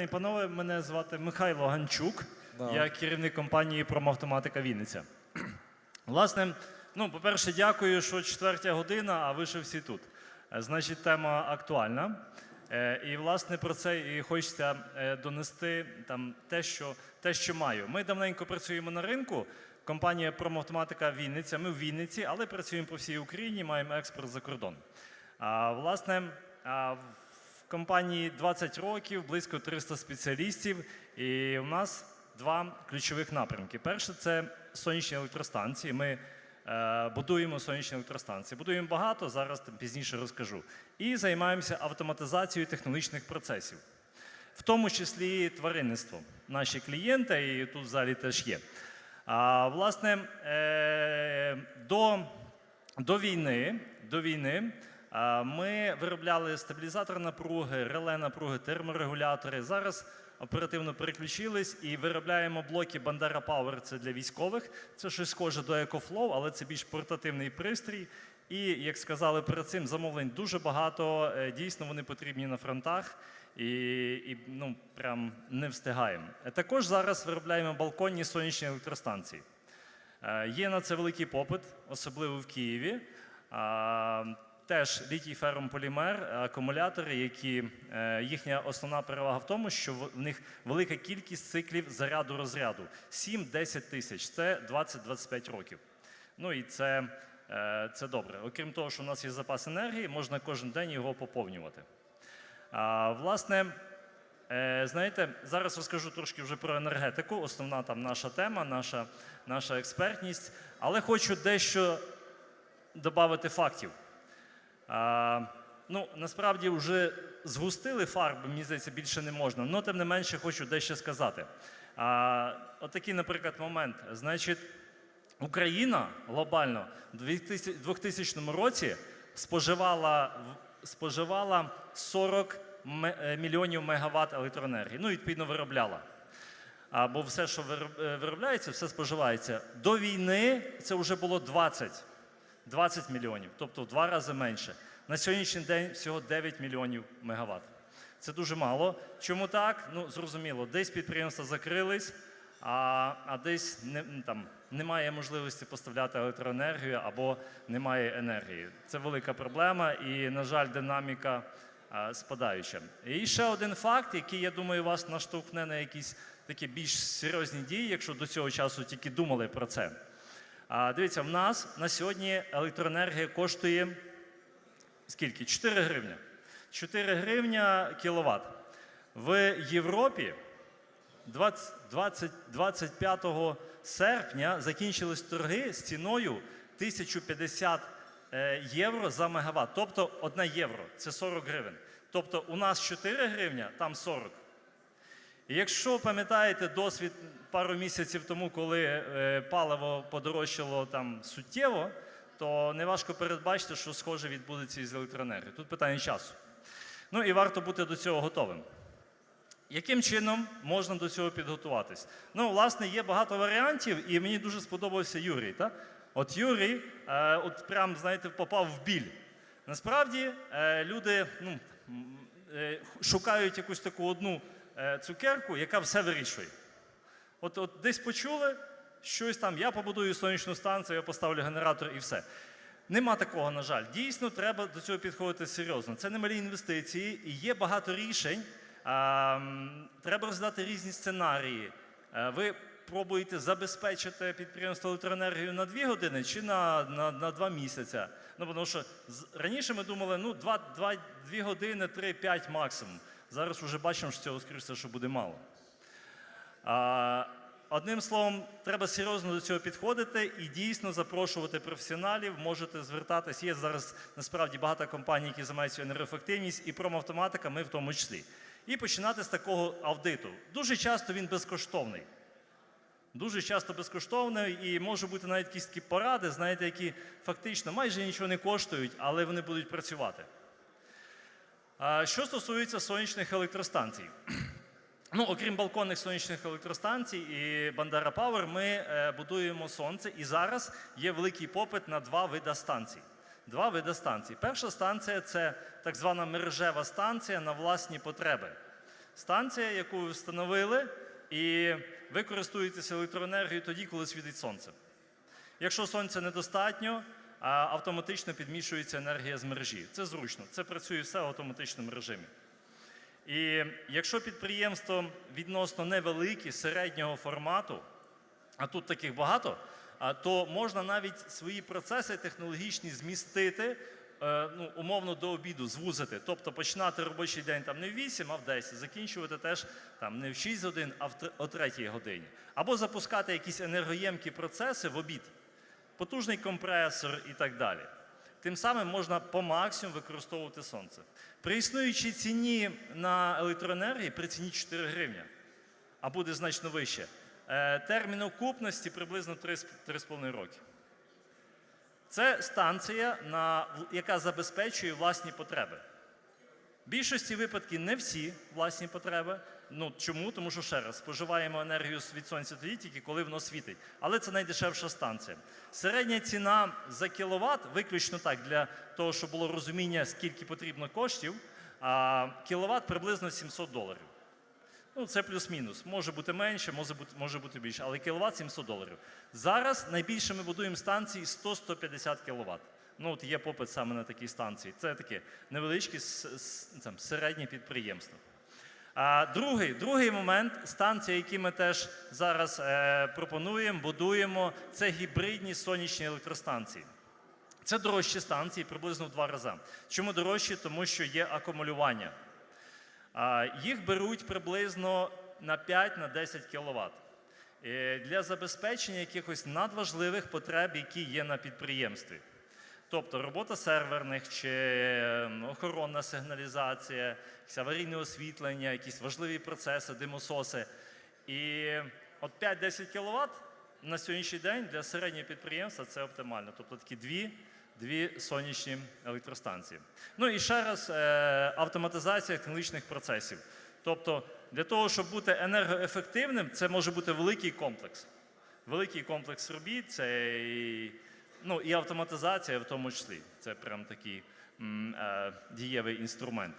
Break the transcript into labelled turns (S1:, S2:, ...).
S1: І Панове, мене звати Михайло Ганчук.
S2: Да.
S1: Я керівник компанії Промавтоматика Вінниця. Власне, ну, по-перше, дякую, що четвертя година, а ви ще всі тут. Е, Значить, тема актуальна. Е, І, власне, про це і хочеться е, донести там, те, що, те, що маю. Ми давненько працюємо на ринку. Компанія Промавтоматика Вінниця. Ми в Вінниці, але працюємо по всій Україні, маємо експорт за кордон. А, власне, в компанії 20 років, близько 300 спеціалістів, і у нас два ключових напрямки. Перше це сонячні електростанції. Ми е, будуємо сонячні електростанції. Будуємо багато, зараз пізніше розкажу. І займаємося автоматизацією технологічних процесів, в тому числі тваринництвом. Наші клієнти, і тут в залі теж є. А, власне, е, до, до війни, до війни ми виробляли стабілізатор напруги, реле напруги, терморегулятори. Зараз оперативно переключились і виробляємо блоки Bandera Power. Це для військових. Це щось схоже до EcoFlow, але це більш портативний пристрій. І, як сказали перед цим, замовлень дуже багато. Е, Дійсно, вони потрібні на фронтах і, і ну, прям не встигаємо. Е, Також зараз виробляємо балконні сонячні електростанції. Е, Є на це великий попит, особливо в Києві. Теж літій ферромполімер, акумулятори, які е, їхня основна перевага в тому, що в них велика кількість циклів заряду розряду 7-10 тисяч. Це 20-25 років. Ну і це, е, це добре. Окрім того, що у нас є запас енергії, можна кожен день його поповнювати. А, власне, е, знаєте, зараз розкажу трошки вже про енергетику. Основна там наша тема, наша, наша експертність. Але хочу дещо додати фактів. А, ну, насправді вже згустили фарби, мені здається, більше не можна. але тим не менше хочу дещо сказати. А, отакий, наприклад, момент. Значить, Україна глобально в 2000 2000 році споживала, споживала 40 е, мільйонів мегаватт електроенергії. Ну, відповідно, виробляла. А, бо все, що е, виробляється, все споживається. До війни це вже було 20. 20 мільйонів, тобто в два рази менше. На сьогоднішній день всього 9 мільйонів мегаватт. Це дуже мало. Чому так? Ну, зрозуміло, десь підприємства закрились, а, а десь не, там, немає можливості поставляти електроенергію або немає енергії. Це велика проблема і, на жаль, динаміка а, спадаюча. І ще один факт, який, я думаю, вас наштовхне на якісь такі більш серйозні дії, якщо до цього часу тільки думали про це. А, дивіться, в нас на сьогодні електроенергія коштує скільки? 4 гривня. 4 гривня кіловат. В Європі 20, 20, 25 серпня закінчились торги з ціною 1050 е, євро за мегаватт. Тобто 1 євро це 40 гривень. Тобто у нас 4 гривня, там 40. Якщо пам'ятаєте досвід пару місяців тому, коли е, паливо подорожчало там суттєво, то неважко передбачити, що схоже відбудеться із електроенергією. Тут питання часу. Ну і варто бути до цього готовим. Яким чином можна до цього підготуватись? Ну, власне, є багато варіантів, і мені дуже сподобався Юрій. Та? От Юрій, е, от прям, знаєте, попав в біль. Насправді е, люди ну, е, шукають якусь таку одну цукерку, яка все вирішує. От, от десь почули щось там, я побудую сонячну станцію, я поставлю генератор і все. Нема такого, на жаль. Дійсно, треба до цього підходити серйозно. Це немалі інвестиції, і є багато рішень. Треба розглядати різні сценарії. Е, Ви пробуєте забезпечити підприємство електроенергією на 2 години чи на, на, на 2 місяці. Ну, тому що раніше ми думали, ну, 2, 2, 2 години, 3-5 максимум. Зараз вже бачимо, що цього скоріше, що буде мало. А, Одним словом, треба серйозно до цього підходити і дійсно запрошувати професіоналів. Можете звертатись. Є зараз насправді багато компаній, які займаються енергоефективність, і промавтоматика, ми в тому числі. І починати з такого аудиту. Дуже часто він безкоштовний. Дуже часто безкоштовний і може бути навіть якісь такі поради, знаєте, які фактично майже нічого не коштують, але вони будуть працювати. Що стосується сонячних електростанцій, Ну, окрім балконних сонячних електростанцій і Бандера Пауер, ми е, будуємо сонце. І зараз є великий попит на два види станцій. Два види станцій. Перша станція це так звана мережева станція на власні потреби. Станція, яку ви встановили, і ви користуєтеся електроенергією тоді, коли світить сонце. Якщо сонця недостатньо, а, автоматично підмішується енергія з мережі. Це зручно, це працює все в автоматичному режимі. І якщо підприємство відносно невелике, середнього формату, а тут таких багато, то можна навіть свої процеси технологічні змістити е, ну, умовно до обіду, звузити. Тобто починати робочий день там не в 8, а в 10, закінчувати теж там не в 6 годин, а в тр- о 3 годині. Або запускати якісь енергоємкі процеси в обід, потужний компресор і так далі. Тим самим можна по максимуму використовувати сонце. При існуючій ціні на електроенергії при ціні 4 гривня, а буде значно вище. е, Термін окупності приблизно 3,5 роки. Це станція, яка забезпечує власні потреби. В більшості випадків не всі власні потреби. Ну чому? Тому що ще раз споживаємо енергію від сонця тоді, тільки коли воно світить. Але це найдешевша станція. Середня ціна за кіловат, виключно так, для того, щоб було розуміння, скільки потрібно коштів, а, кіловат приблизно 700 доларів. Ну, це плюс-мінус. Може бути менше, може бути, може бути більше, але кіловат 700 доларів. Зараз найбільше ми будуємо станції 100-150 кВт. Ну, от є попит саме на такі станції. Це таке с- там, середнє підприємство. А другий, другий момент станції, які ми теж зараз е, пропонуємо, будуємо, це гібридні сонячні електростанції. Це дорожчі станції приблизно в два рази. Чому дорожчі? Тому що є акумулювання. А, Їх беруть приблизно на 5-10 кВт для забезпечення якихось надважливих потреб, які є на підприємстві. Тобто робота серверних чи ем, охоронна сигналізація, якесь аварійне освітлення, якісь важливі процеси, димососи. І от 5-10 кВт на сьогоднішній день для середнього підприємства це оптимально. Тобто такі дві, дві сонячні електростанції. Ну і ще раз е, автоматизація технологічних процесів. Тобто, для того, щоб бути енергоефективним, це може бути великий комплекс. Великий комплекс робіт, це і, ну, і автоматизація в тому числі. Це прям такий м, е, дієвий інструмент.